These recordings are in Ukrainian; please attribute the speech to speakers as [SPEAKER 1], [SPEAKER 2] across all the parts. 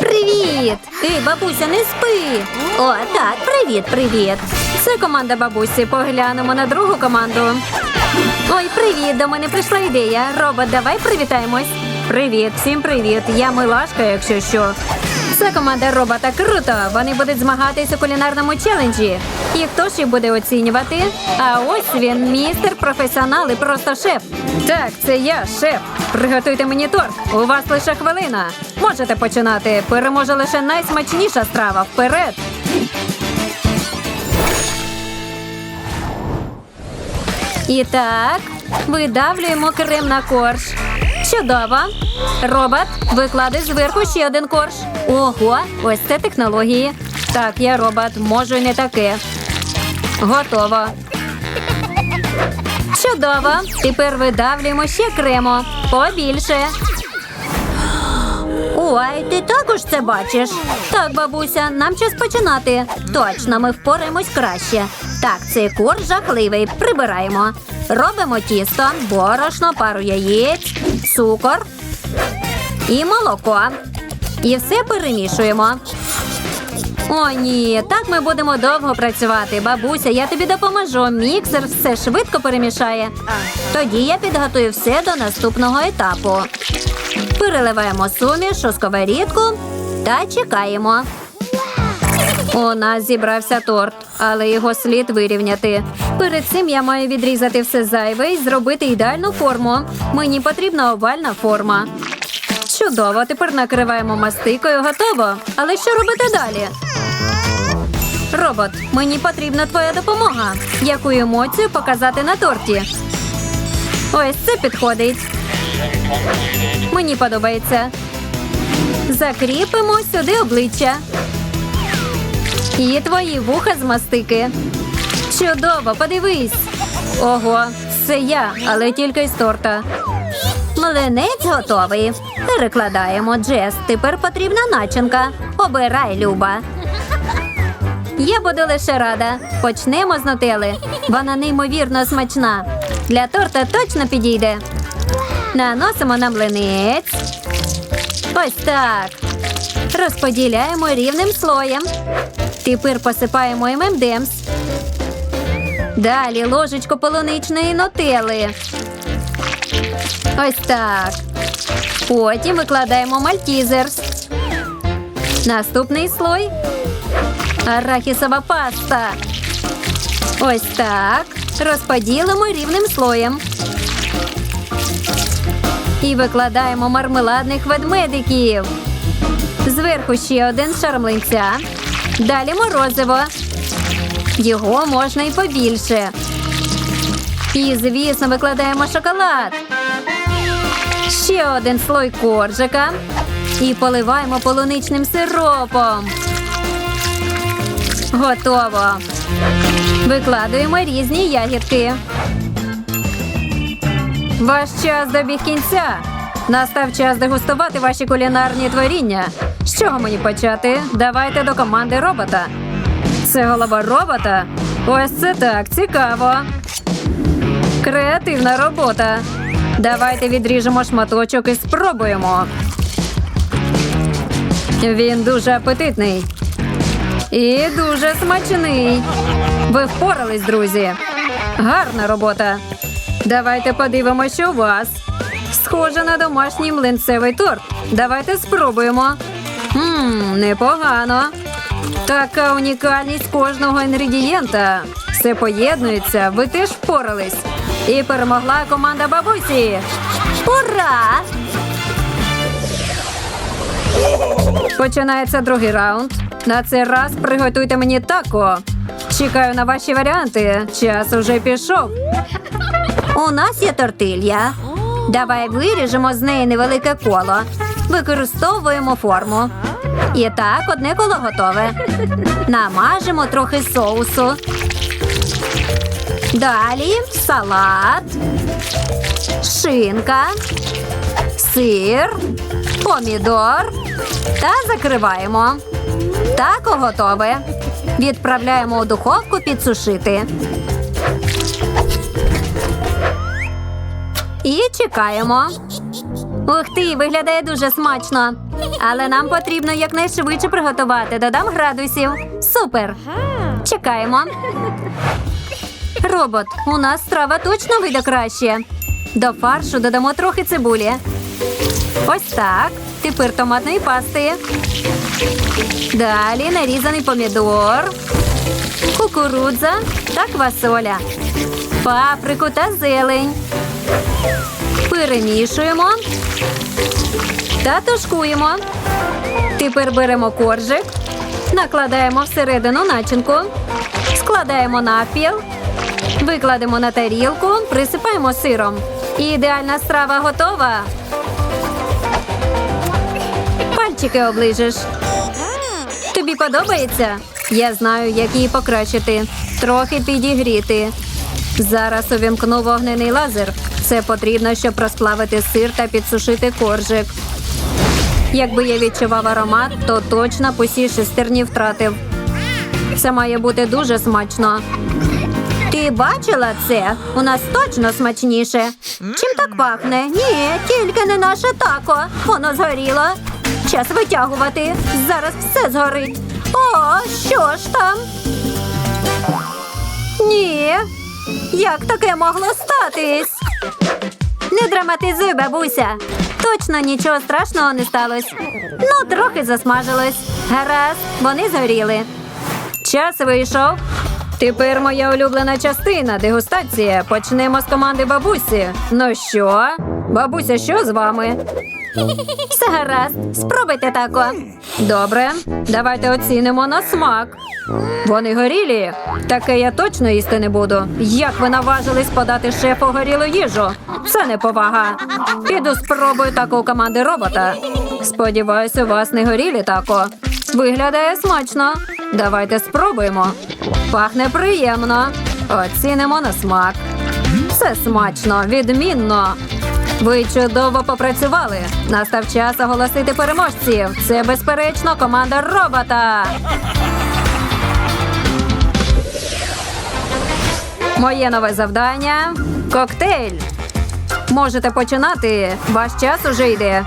[SPEAKER 1] Привіт! Ей, бабуся, не спи. О, так, привіт, привіт. Це команда бабусі. Поглянемо на другу команду. Ой, привіт! До мене прийшла ідея. Робот, давай привітаємось. Привіт, всім привіт. Я милашка, якщо що. Це команда робота круто. Вони будуть змагатись у кулінарному челенджі. І хто ж їх буде оцінювати? А ось він, містер професіонал і просто шеф. Так, це я, шеф. Приготуйте мені торт. У вас лише хвилина. Можете починати. Переможе лише найсмачніша страва. Вперед! І так, видавлюємо крем на корж. Чудово. Робот, викладай зверху ще один корж. Ого, ось це технології. Так, я робот, можу і не таке. Готово. Чудово. Тепер видавлюємо ще крему. Побільше. Ой, ти також це бачиш? Так, бабуся, нам час починати. Точно, ми впораємось краще. Так, цей корж жахливий. Прибираємо. Робимо тісто, борошно, пару яєць, цукор і молоко. І все перемішуємо. О, ні, так ми будемо довго працювати. Бабуся, я тобі допоможу. Міксер все швидко перемішає. Тоді я підготую все до наступного етапу. Переливаємо суміш у сковорідку та чекаємо. У нас зібрався торт, але його слід вирівняти. Перед цим я маю відрізати все зайве і зробити ідеальну форму. Мені потрібна овальна форма. Чудово, тепер накриваємо мастикою, готово. Але що робити далі? Робот, мені потрібна твоя допомога. Яку емоцію показати на торті? Ось це підходить. Мені подобається. Закріпимо сюди обличчя. І твої вуха з мастики. Чудово, подивись. Ого, це я, але тільки з торта. Млинець готовий. Перекладаємо Джес. Тепер потрібна начинка. Обирай, Люба. Я буду лише рада. Почнемо з нутели. Вона неймовірно смачна. Для торта точно підійде. Наносимо на млинець. Ось так. Розподіляємо рівним слоєм. Тепер посипаємо ММДМС. Далі ложечку полуничної нутели. Ось так. Потім викладаємо мальтізерс. Наступний слой. Арахісова паста. Ось так. Розподілимо рівним слоєм. І викладаємо мармеладних ведмедиків. Зверху ще один шар млинця. Далі морозиво. Його можна і побільше. І, звісно, викладаємо шоколад. Ще один слой коржика. І поливаємо полуничним сиропом. Готово. Викладуємо різні ягідки. Ваш час добіг кінця. Настав час дегустувати ваші кулінарні творіння. З чого мені почати? Давайте до команди робота. Це голова робота. Ось це так цікаво. Креативна робота. Давайте відріжемо шматочок і спробуємо. Він дуже апетитний. І дуже смачний. Ви впорались, друзі. Гарна робота. Давайте подивимося, у вас. Схоже на домашній млинцевий торт. Давайте спробуємо. Ммм, непогано. Така унікальність кожного інгредієнта. Все поєднується, ви теж впорались. І перемогла команда бабусі. Ура! Починається другий раунд. На цей раз приготуйте мені тако. Чекаю на ваші варіанти. Час уже пішов. У нас є тортилья. Давай виріжемо з неї невелике коло. Використовуємо форму. І так, одне коло готове. Намажемо трохи соусу. Далі салат, шинка, сир, помідор та закриваємо. Тако готове. Відправляємо у духовку підсушити. І чекаємо. Ух ти, виглядає дуже смачно. але нам потрібно якнайшвидше приготувати. Додам градусів. Супер. Чекаємо. Робот, у нас страва точно вийде краще. До фаршу додамо трохи цибулі. Ось так. Тепер томатної пасти. Далі нарізаний помідор, кукурудза та квасоля, паприку та зелень. Перемішуємо та тушкуємо. Тепер беремо коржик, накладаємо всередину начинку, складаємо навпіл, викладемо на тарілку, присипаємо сиром. Ідеальна страва готова. Пальчики оближеш. Тобі подобається? Я знаю, як її покращити. Трохи підігріти. Зараз увімкну вогнений лазер. Це потрібно, щоб розплавити сир та підсушити коржик. Якби я відчував аромат, то точно посі шестерні втратив. Це має бути дуже смачно. Ти бачила це? У нас точно смачніше. Чим так пахне? Ні, тільки не наше тако. Воно згоріло. Час витягувати. Зараз все згорить. О, що ж там? Ні. Як таке могло статись? Не драматизуй, бабуся. Точно нічого страшного не сталося. Ну, трохи засмажилось. Гаразд, вони згоріли. Час вийшов. Тепер моя улюблена частина дегустація. Почнемо з команди бабусі. Ну що? Бабуся, що з вами? Все гаразд. Спробуйте тако. Добре, давайте оцінимо на смак. Вони горілі. Таке я точно їсти не буду. Як ви наважились подати шефу горілу їжу? Це не повага. Піду спробую тако у команди робота. Сподіваюсь, у вас не горілі тако. Виглядає смачно. Давайте спробуємо. Пахне приємно. Оцінимо на смак. Все смачно, відмінно. Ви чудово попрацювали. Настав час оголосити переможців. Це безперечно команда робота. Моє нове завдання коктейль. Можете починати. Ваш час уже йде.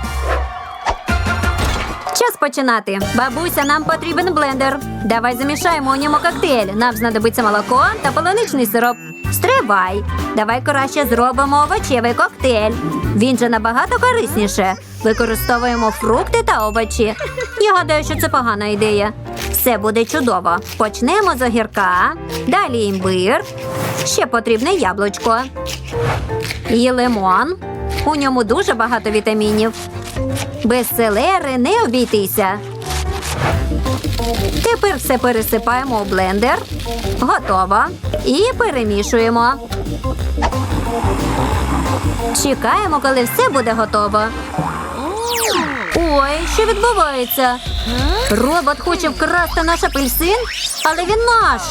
[SPEAKER 1] Час починати. Бабуся, нам потрібен блендер. Давай замішаємо у ньому коктейль. Нам знадобиться молоко та полуничний сироп. Стривай. Давай краще зробимо овочевий коктейль. Він же набагато корисніше. Використовуємо фрукти та овочі. Я гадаю, що це погана ідея. Все буде чудово. Почнемо з огірка, далі імбир. Ще потрібне яблучко. І лимон. У ньому дуже багато вітамінів. Без селери не обійтися. Тепер все пересипаємо у блендер. Готово. І перемішуємо. Чекаємо, коли все буде готово. Ой, що відбувається? Робот хоче вкрасти наш апельсин, але він наш.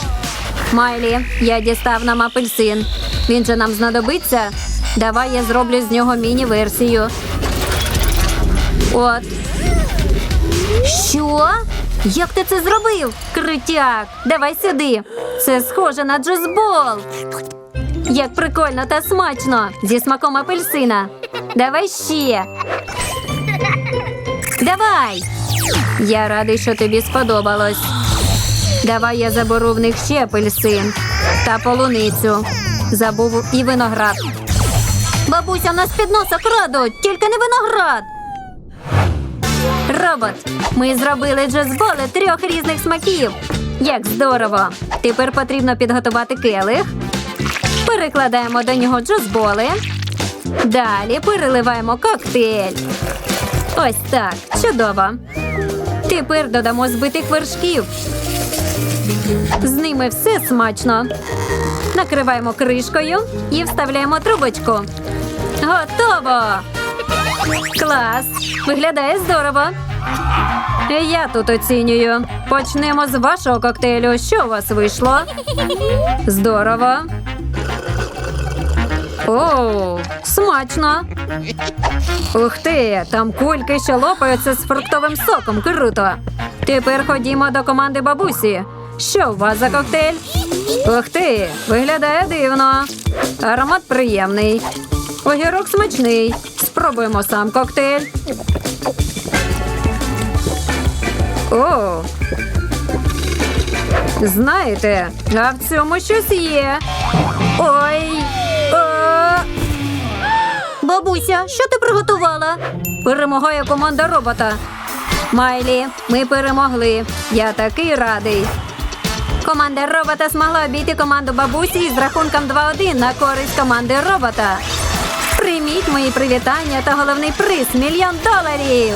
[SPEAKER 1] Майлі, я дістав нам апельсин. Він же нам знадобиться. Давай я зроблю з нього міні-версію. От. Що? Як ти це зробив? Критяк, давай сюди. Це схоже на джузбол. Як прикольно та смачно. Зі смаком апельсина. Давай ще. Давай. Я радий, що тобі сподобалось. Давай я заберу в них ще апельсин та полуницю. Забув і виноград. Бабуся, в нас під носа крадуть, тільки не виноград. Робот, ми зробили джазболи трьох різних смаків. Як здорово! Тепер потрібно підготувати келих. Перекладаємо до нього джазболи. Далі переливаємо коктейль. Ось так, чудово. Тепер додамо збитих вершків. З ними все смачно. Накриваємо кришкою і вставляємо трубочку. Готово! Клас! Виглядає здорово. Я тут оцінюю. Почнемо з вашого коктейлю. Що у вас вийшло? Здорово. О, смачно. Ух ти, там кульки, що лопаються з фруктовим соком. Круто. Тепер ходімо до команди бабусі. Що у вас за коктейль? Ух ти, виглядає дивно. Аромат приємний. Огірок смачний. Спробуємо сам коктейль. О. Знаєте, а в цьому щось є. Ой. О. Бабуся, що ти приготувала? Перемагає команда робота. Майлі, ми перемогли. Я такий радий. Команда робота змогла обійти команду бабусі із рахунком 2-1 на користь команди робота. Прийміть мої привітання та головний приз мільйон доларів.